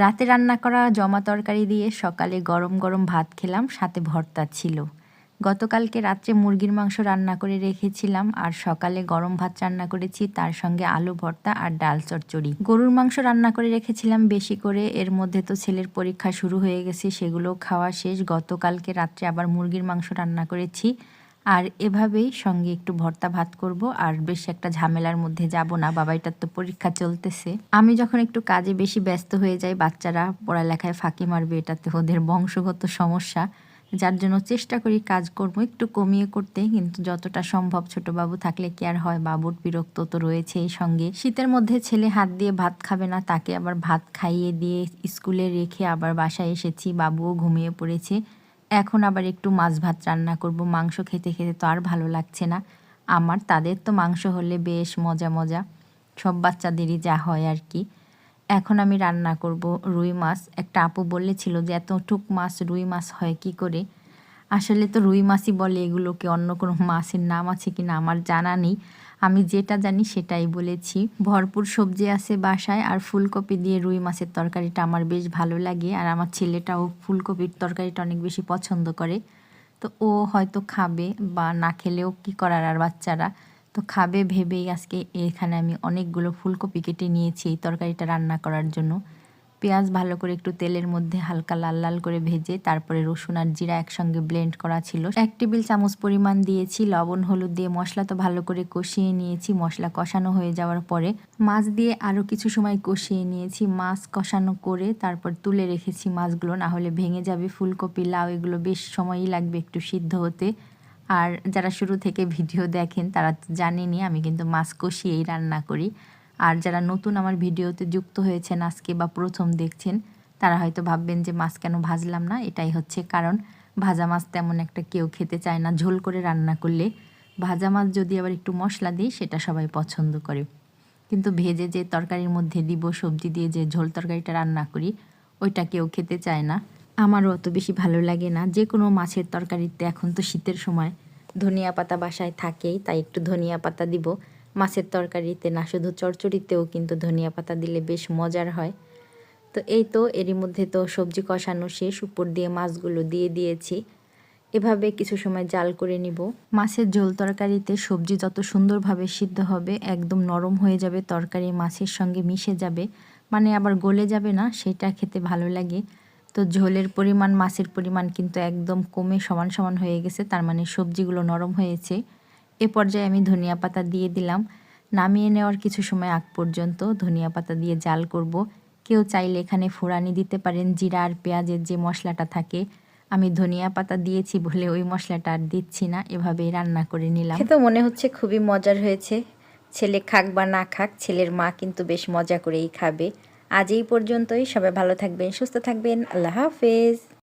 রাতে রান্না করা জমা তরকারি দিয়ে সকালে গরম গরম ভাত খেলাম, সাথে ভর্তা ছিল। গতকালকে রাত্রে মুরগির মাংস রান্না করে রেখেছিলাম আর সকালে গরম ভাত রান্না করেছি, তার সঙ্গে আলু ভর্তা আর ডাল চচ্চড়ি। গরুর মাংস রান্না করে রেখেছিলাম বেশি করে, এর মধ্যে তো ছেলের পরীক্ষা শুরু হয়ে গেছে সেগুলো খাওয়া শেষ। গতকালকে রাত্রে আবার মুরগির মাংস রান্না করেছি আর এভাবেই সঙ্গে একটু ভর্তা ভাত করব, আর বেশ একটা ঝামেলার মধ্যে যাব না বাবাইটার তো পরীক্ষা চলতেছে। আমি যখন একটু কাজে বেশি ব্যস্ত হয়ে যাই, বাচ্চারা পড়ালেখায় ফাঁকি মারবে, এটাতে ওদের বংশগত সমস্যা, যার জন্য চেষ্টা করি কাজ করব, একটু কমিয়ে করতে, কিন্তু যতটা সম্ভব ছোট বাবু থাকলে কি আর হয়, বাবুর বিরক্ত তো রয়েছে এই সঙ্গে। শীতের মধ্যে ছেলে হাত দিয়ে ভাত খাবে না, তাকে আবার ভাত খাইয়ে দিয়ে স্কুলে রেখে আবার বাসায় এসেছি, বাবুও ঘুমিয়ে পড়েছে। এখন আবার একটু মাছ ভাত রান্না করব। মাংস খেতে খেতে তো আর ভালো লাগছে না। আমার, তাদের তো মাংস হলে বেশ মজা মজা। সব বাচ্চাদেরই যা হয় আর কি। এখন আমি রান্না করব রুই মাছ। একটা আপু বলেছিল যে, এতটুক মাছ রুই মাছ হয় কি করে? আসলে তো রুই মাছই বলে এগুলোকে, অন্য কোনো মাছের নাম আছে কি না আমার জানা নেই। আমি যেটা জানি সেটাই বলেছি। ভরপুর সবজি আছে বাসায় আর ফুলকপি দিয়ে রুই মাছের তরকারিটা আমার বেশ ভালো লাগে আর আমার ছেলেটাও ফুলকপির তরকারিটা অনেক বেশি পছন্দ করে। তো ও হয়তো খাবে বা না খেলেও কি করার আর বাচ্চারা? তো খাবে ভেবেই আজকে এখানে আমি অনেকগুলো ফুলকপি কেটে নিয়েছি এই তরকারিটা রান্না করার জন্য। পেঁয়াজ ভালো করে একটু তেলের মধ্যে হালকা লাল লাল করে ভেজে, তারপরে রসুন আর জিরা একসঙ্গে ব্লেন্ড করা ছিল। এক টেবিল চামচ পরিমাণ দিয়েছি, লবণ, হলুদ দিয়ে মশলা তো ভালো করে কষিয়ে নিয়েছি, মশলা কষানো হয়ে যাওয়ার পরে মাছ দিয়ে আরও কিছু সময় কষিয়ে নিয়েছি, মাছ কষানো করে তারপর তুলে রেখেছি মাছগুলো, না হলে ভেঙে যাবে ফুলকপি, লাউ, এগুলো বেশ সময়ই লাগবে একটু সিদ্ধ হতে। আর যারা শুরু থেকে ভিডিও দেখেন তারা তো জানেনি আমি কিন্তু মাছ কষিয়েই রান্না করি। আর যারা নতুন আমার ভিডিওতে যুক্ত হয়েছেন আজকে বা প্রথম দেখছেন, তারা হয়তো ভাববেন যে মাছ কেন ভাজলাম না? এটাই হচ্ছে কারণ ভাজা মাছ তেমন একটা কেউ খেতে চায় না। ঝোল করে রান্না করলে ভাজা মাছ যদি আবার একটু মশলা দিই, সেটা সবাই পছন্দ করে। কিন্তু ভেজে যে তরকারির মধ্যে দিব, সবজি দিয়ে যে ঝোল তরকারিটা রান্না করি, ওইটা কেউ খেতে চায় না। আমারও অত বেশি ভালো লাগে না। যে কোনো মাছের তরকারিতে এখন তো শীতের সময় ধনিয়া পাতা বাসায় থাকেই, তাই একটু ধনিয়া পাতা দিব। মাছের তরকারিতে না, শুধু চড়চড়িতেও কিন্তু ধনিয়া পাতা দিলে বেশ মজার হয়। তো এই তো, এরই মধ্যে তো সবজি কষানো শেষ, উপর দিয়ে মাছগুলো দিয়ে দিয়েছি। এভাবে কিছু সময় জাল করে নিব। মাছের ঝোল তরকারিতে সবজি যত সুন্দরভাবে সিদ্ধ হবে, একদম নরম হয়ে যাবে, তরকারি মাছের সঙ্গে মিশে যাবে। মানে আবার গলে যাবে না, সেটা খেতে ভালো লাগে। তো ঝোলের পরিমাণ, মাছের পরিমাণ কিন্তু একদম কমে সমান সমান হয়ে গেছে, তার মানে সবজিগুলো নরম হয়েছে। এ পর্যায়ে আমি ধনিয়া পাতা দিয়ে দিলাম। নামিয়ে নেওয়ার কিছু সময় আগ পর্যন্ত ধনিয়া পাতা দিয়ে জাল করব। কেউ চাইলে এখানে ফোড়ানি দিতে পারেন, জিরা আর পেঁয়াজের যে মশলাটা থাকে। আমি ধনিয়া পাতা দিয়েছি বলে ওই মশলাটা আর দিচ্ছি না, এভাবেই রান্না করে নিলাম। তো মনে হচ্ছে খুবই মজার হয়েছে। ছেলে খাক বা না খাক, ছেলের মা কিন্তু বেশ মজা করেই খাবে। আজ এই পর্যন্তই। সবাই ভালো থাকবেন, সুস্থ থাকবেন। আল্লাহ হাফেজ।